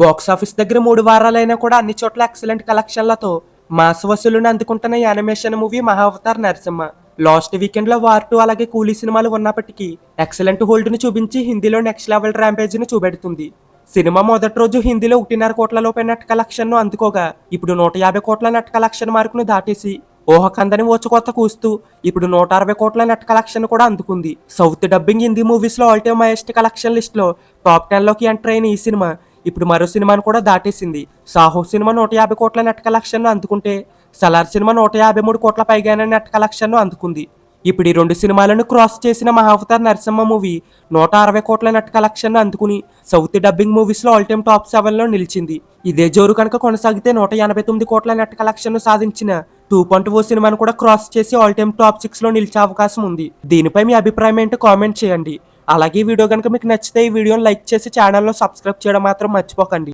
Box office దగ్గర మూడు వారాలైనా కూడా అన్ని చోట్ల ఎక్సలెంట్ కలెక్షన్లతో మాస్ వసూలును అందుకుంటున్న animation movie Mahavatar Narasimha. Last వీకెండ్లో వార్ టూ అలాగే కూలీ సినిమాలు ఉన్నప్పటికీ ఎక్సలెంట్ హోల్డ్ను చూపించి హిందీలో నెక్స్ట్ లెవెల్ ర్యాంపేజ్ను చూపెడుతుంది. సినిమా మొదటి రోజు హిందీలో ఒకటిన్నర కోట్ల లోపే నెట్ కలెక్షన్ను అందుకోగా ఇప్పుడు నూట యాభై కోట్ల నెట్ కలెక్షన్ మార్కును దాటేసి ఊహకందని ఓచుకొత్త కూస్తూ ఇప్పుడు నూట అరవై కోట్ల నెట్ కలెక్షన్ కూడా అందుకుంది. సౌత్ డబ్బింగ్ హిందీ మూవీస్లో ఆల్ టైమ్ హైయెస్ట్ కలెక్షన్ లిస్ట్లో టాప్ టెన్లోకి ఎంటర్ అయిన ఈ సినిమా ఇప్పుడు మరో సినిమాను కూడా దాటేసింది. సాహో సినిమా నూట యాభై కోట్ల నెట్ కలెక్షన్ను అందుకుంటే సలార్ సినిమా నూట యాభై మూడు కోట్ల పైగానే నెట్ కలెక్షన్ను అందుకుంది. ఇప్పుడు ఈ రెండు సినిమాలను క్రాస్ చేసిన మహావతార్ నరసింహ మూవీ నూట అరవై కోట్ల నెట్ కలెక్షన్ను అందుకుని సౌత్ డబ్బింగ్ మూవీస్లో ఆల్ టైమ్ టాప్ సెవెన్లో నిలిచింది. ఇదే జోరు కనుక కొనసాగితే నూట ఎనభై తొమ్మిది కోట్ల నెట్ కలెక్షన్ను సాధించిన టూ పాయింట్ ఓ సినిమాను కూడా క్రాస్ చేసి ఆల్ టైమ్ టాప్ సిక్స్లో నిలిచే అవకాశం ఉంది. దీనిపై మీ అభిప్రాయం ఏంటో కామెంట్ చేయండి. అలాగే ఈ వీడియో కనుక మీకు నచ్చితే ఈ వీడియోని లైక్ చేసి ఛానల్లో సబ్స్క్రైబ్ చేయడం మాత్రం మర్చిపోకండి.